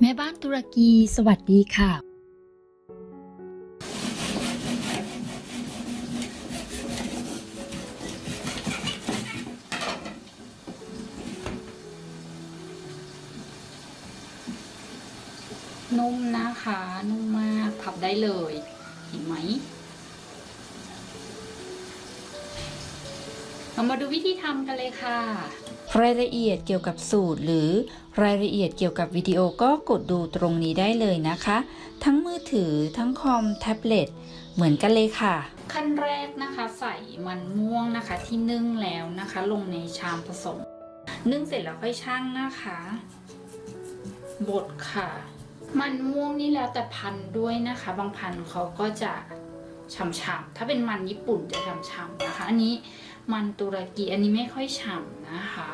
แม่บ้านตุรกีสวัสดีค่ะ นุ่มนะคะ นุ่มมากพับได้เลย เห็นไหม เรามาดูวิธีทำกันเลยค่ะ รายละเอียดเกี่ยวกับสูตร หรือรายละเอียดเกี่ยวกับวิดีโอก็กดดูตรงนี้ได้เลยนะคะ ทั้งมือถือทั้งคอมแท็บเล็ตเหมือนกันเลยค่ะ ขั้นแรกนะคะ ใส่มันม่วงนะคะที่นึ่งแล้วนะคะ ลงในชามผสม นึ่งเสร็จแล้วค่อยชั่งนะคะบดค่ะ มันม่วงนี่แล้วแต่พันธุ์ด้วยนะคะ บางพันธุ์เขาก็จะ ฉ่ำๆถ้าเป็นมันญี่ปุ่นจะฉ่ำๆนะคะ อันนี้มันตุรกีอันนี้ไม่ค่อยฉ่ำนะคะ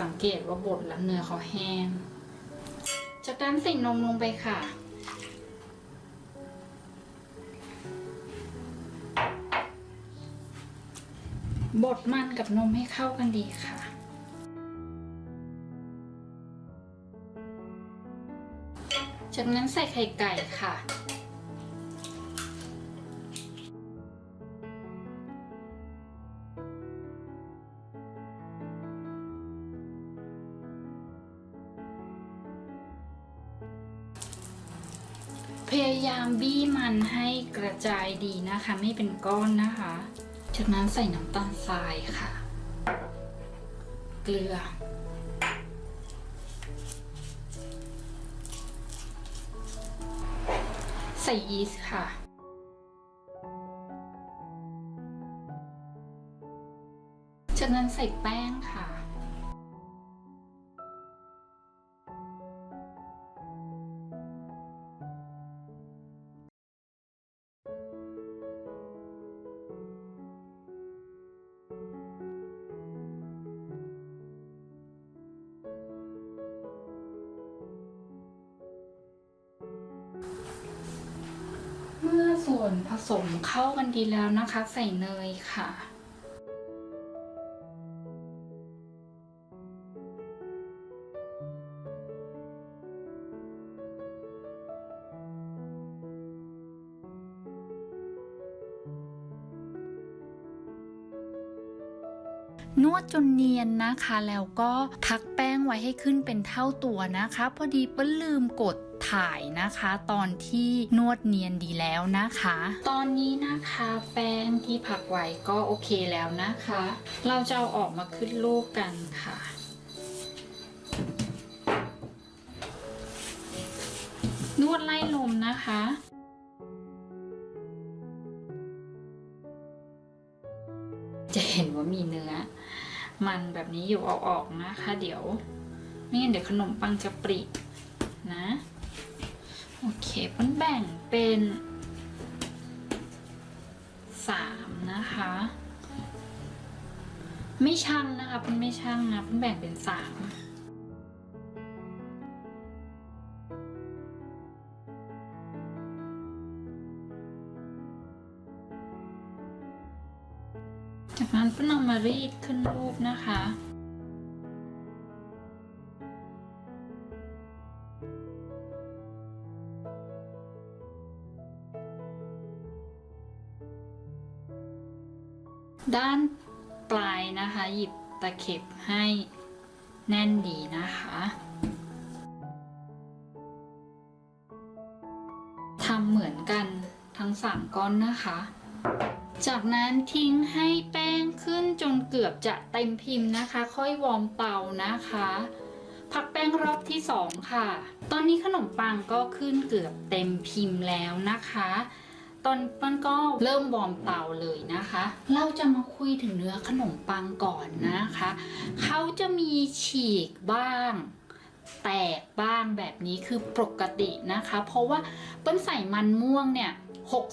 สังเกตว่าบดแล้วเนื้อเขาแห้ง จากนั้นใส่นมลงไปค่ะ บดมันกับนมให้เข้ากันดีค่ะ จากนั้นใส่ไข่ไก่ค่ะ พยายามบี้มันให้กระจายดีนะคะ ไม่เป็นก้อนนะคะ จากนั้นใส่น้ำตาลทรายค่ะ เกลือ ใส่ยีสต์ค่ะจากนั้นใส่แป้งค่ะ เมื่อส่วนผสมเข้ากันดีแล้วนะคะ ใส่เนยค่ะ นวดจนเนียนนะคะ แล้วก็พักแป้งไว้ให้ขึ้นเป็นเท่าตัวนะคะ พอดีเปิ้ลลืมกด ถ่ายนะคะ ตอนที่นวดเนียนดีแล้วนะคะ ตอนนี้นะคะแป้งที่ผักไว้ก็โอเคแล้วนะคะ เราจะเอาออกมาขึ้นรูปกันค่ะนวดไล่ลมนะคะจะเห็นว่ามีเนื้อ มันแบบนี้อยู่เอาออกนะคะ เดี๋ยว ไม่งั้นเดี๋ยวขนมปังจะปรินะ โอเคเปิ้ลแบ่งเป็นสามนะคะ ไม่ช่างนะคะเปิ้ลไม่ช่างนะเปิ้ลแบ่งเป็นสามจากนั้นเปิ้ลเอามารีดขึ้นรูปนะคะ ด้านปลายนะคะ หยิบตะเข็บให้แน่นดีนะคะทำเหมือนกันทั้งสามก้อนนะคะ จากนั้นทิ้งให้แป้งขึ้นจนเกือบจะเต็มพิมพ์นะคะ ค่อยวอร์มเตานะคะ พักแป้งรอบที่สองค่ะ ตอนนี้ขนมปังก็ขึ้นเกือบเต็มพิมพ์แล้วนะคะ ตอนต้นก็เริ่มวอร์มเตาเลยนะคะ เราจะมาคุยถึงเนื้อขนมปังก่อนนะคะ เขาจะมีฉีกบ้าง แตกบ้างแบบนี้คือปกตินะคะ เพราะว่าเปิ้ลใส่มันม่วงเนี่ย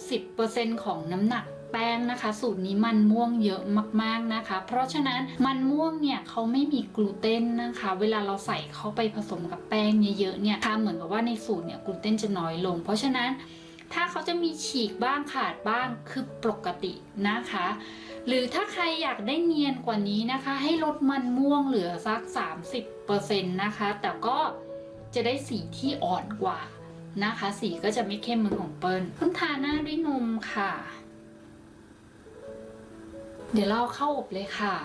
60%ของน้ำหนักแป้งนะคะ สูตรนี้มันม่วงเยอะมากๆนะคะ เพราะฉะนั้นมันม่วงเนี่ยเขาไม่มีกลูเตนนะคะ เวลาเราใส่เข้าไปผสมกับแป้งเยอะๆเนี่ยค่ะเหมือนกับว่าในสูตรเนี่ยกลูเตนจะน้อยลง เพราะฉะนั้น ถ้าเขาจะมีฉีกบ้างขาดบ้างคือปกตินะคะ หรือถ้าใครอยากได้เนียนกว่านี้นะคะ ให้ลดมันม่วงเหลือสัก 30%นะคะ แต่ก็จะได้สีที่อ่อนกว่านะคะ สีก็จะไม่เข้มเหมือนของเปิ้ลเพิ่งทาหน้าด้วยนมค่ะ เดี๋ยวเราเข้าอบเลยค่ะ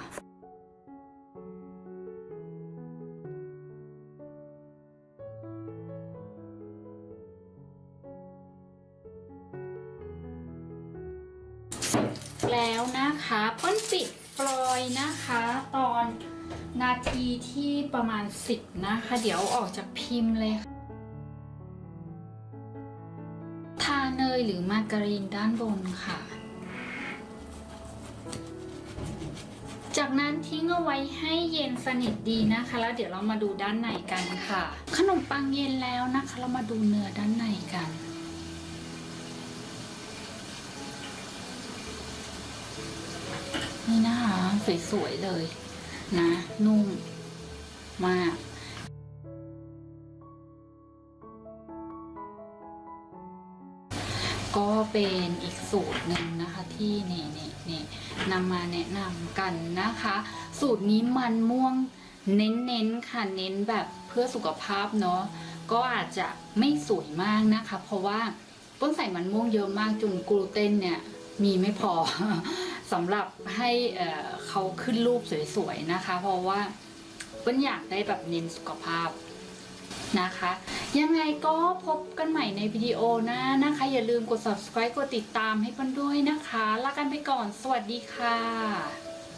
อนนาทีที่ประมาณ 10 นะคะ เดี๋ยวออกจากพิมพ์เลยค่ะทาเนยหรือมาการีนด้านบนค่ะ จากนั้นทิ้งเอาไว้ให้เย็นสนิทดีนะคะ แล้วเดี๋ยวเรามาดูด้านในกันค่ะ ขนมปังเย็นแล้วนะคะ เรามาดูเนื้อด้านในกันนี่นะคะ สวยๆเลย นะ นุ่มมากก็เป็นอีกสูตรหนึ่งนะคะที่นี่นี่นี่นำมาแนะนำกันนะคะ สูตรนี้มันม่วงเน้นๆค่ะเน้นแบบเพื่อสุขภาพเนาะก็อาจจะไม่สวยมากนะคะ เพราะว่าต้นใส่มันม่วงเยอะมากจนกลูเตนเนี่ยมีไม่พอ สำหรับให้เขาขึ้นรูปสวยๆนะคะ เพราะว่าเปิ้ลอยากได้แบบเน้นสุขภาพนะคะ ยังไงก็พบกันใหม่ในวิดีโอหน้านะคะ อย่าลืมกด subscribe กดติดตามให้เปิ้ลด้วยนะคะลากันไปก่อน สวัสดีค่ะ